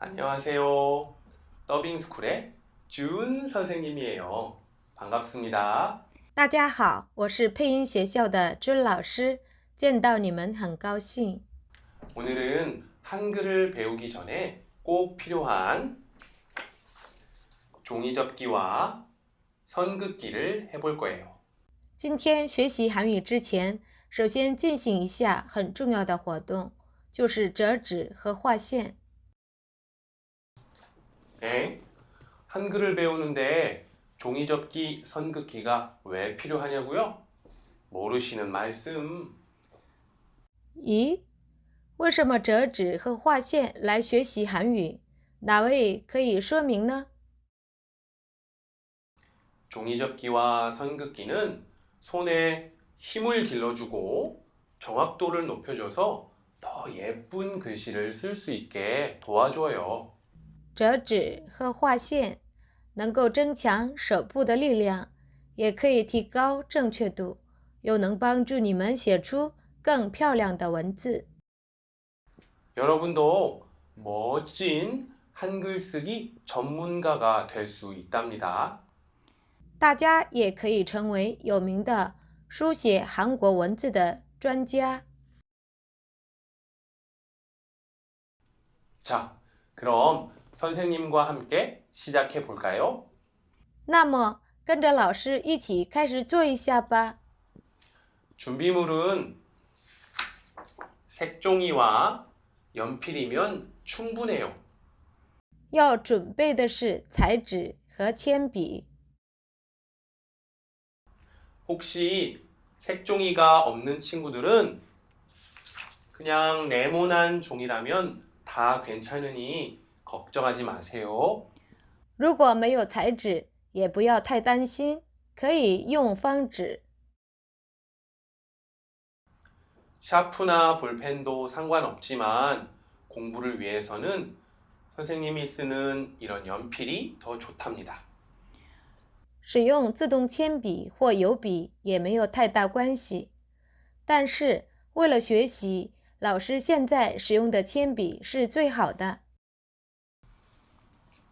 안녕하세요. 더빙스쿨의 준 선생님이에요. 반갑습니다. 大家好，我是配音学校的尊老师，见到你们很高兴。 오늘은 한글을 배우기 전에 꼭 필요한 종이접기와 선긋기를 해볼 거예요. 今天学习韩语之前，首先进行一下很重要的活动，就是折纸和画线。 네. 한글을 배우는데 종이접기, 선긋기가 왜 필요하냐고요? 모르시는 말씀. 咦，为什么折纸和画线来学习韩语？哪位可以说明呢？ 종이접기와 선긋기는 손에 힘을 길러주고 정확도를 높여줘서 더 예쁜 글씨를 쓸 수 있게 도와줘요. 折纸和画线能够增强手部的力量，也可以提高正确度，又能帮助你们写出更漂亮的文字。 여러분도 멋진 한글 쓰기 전문가가 될 수 있답니다. 大家也可以成为有名的书写韩国文字的专家。 자, 그럼 선생님과 함께 시작해 볼까요? 那么，跟着老师一起开始做一下吧。 준비물은 색종이와 연필이면 충분해요. 要准备的是彩纸和铅笔。 혹시 색종이가 없는 친구들은 그냥 네모난 종이라면 다 괜찮으니 걱정하지 마세요. 如果没有彩纸，也不要太担心，可以用方纸。 샤프나 볼펜도 상관없지만 공부를 위해서는 선생님이 쓰는 이런 연필이 더 좋답니다. 使用自动铅笔或油笔也没有太大关系，但是为了学习，老师现在使用的铅笔是最好的。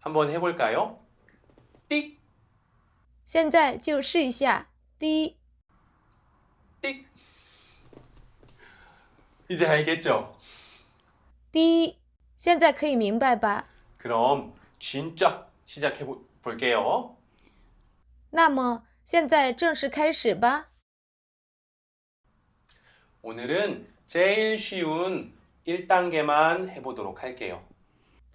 한번 해볼까요? 띡, 现在就试一下。第一， 띡. 이제 알겠죠? 第一，现在可以明白吧？ 그럼 진짜 시작해 보- 볼게요. 那么现在正式开始吧。 오늘은 제일 쉬운 1단계만 해보도록 할게요.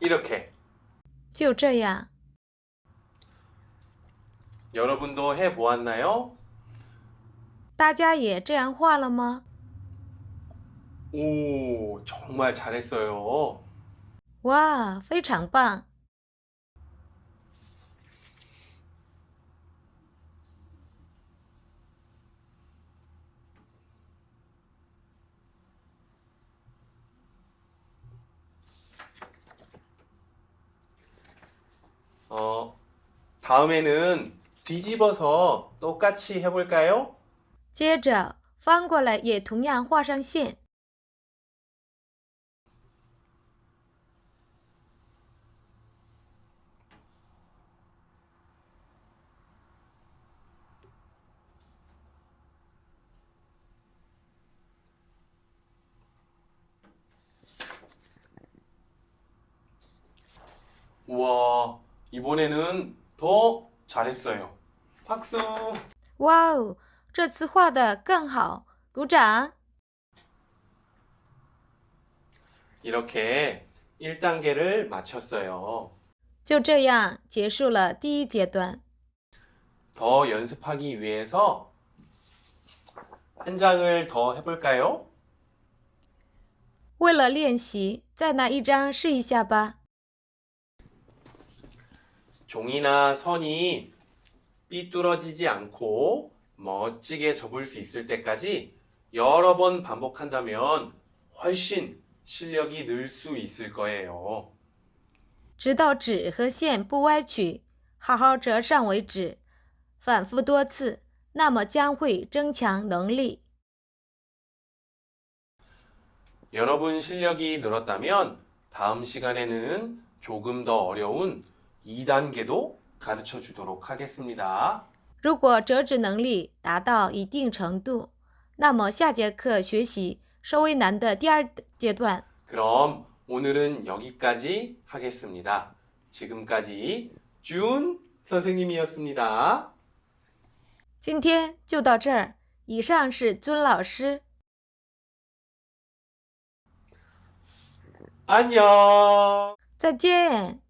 이렇게 就这样， 여러분도 해보았나요? 大家也这样画了吗？ 오, 정말 잘했어요. 哇，非常棒！ 어, 다음에는 뒤집어서 똑같이 해볼까요? 接着翻过来也同样画上线。 우와, 이번에는 더 잘했어요. 박수! 哇哦，这次画的更好，鼓掌！ 이렇게 1단계를 마쳤어요. 就这样结束了第一阶段。 더 연습하기 위해서 한 장을 더 해볼까요? 为了练习，再拿一张试一下吧。 종이나 선이 삐뚤어지지 않고 멋지게 접을 수 있을 때까지 여러 번 반복한다면 훨씬 실력이 늘 수 있을 거예요. 直到纸和线不歪曲，好好折上为止，反复多次，那么将会增强能力。 여러분 실력이 늘었다면 다음 시간에는 조금 더 어려운 2단계도 가르쳐 주도록 하겠습니다. 如果折纸能力达到一定程度，那么下节课学习稍微难的第二阶段。 그럼 오늘은 여기까지 하겠습니다. 지금까지 준 선생님이었습니다. 今天就到这儿，以上是尊老师。 안녕! 再见。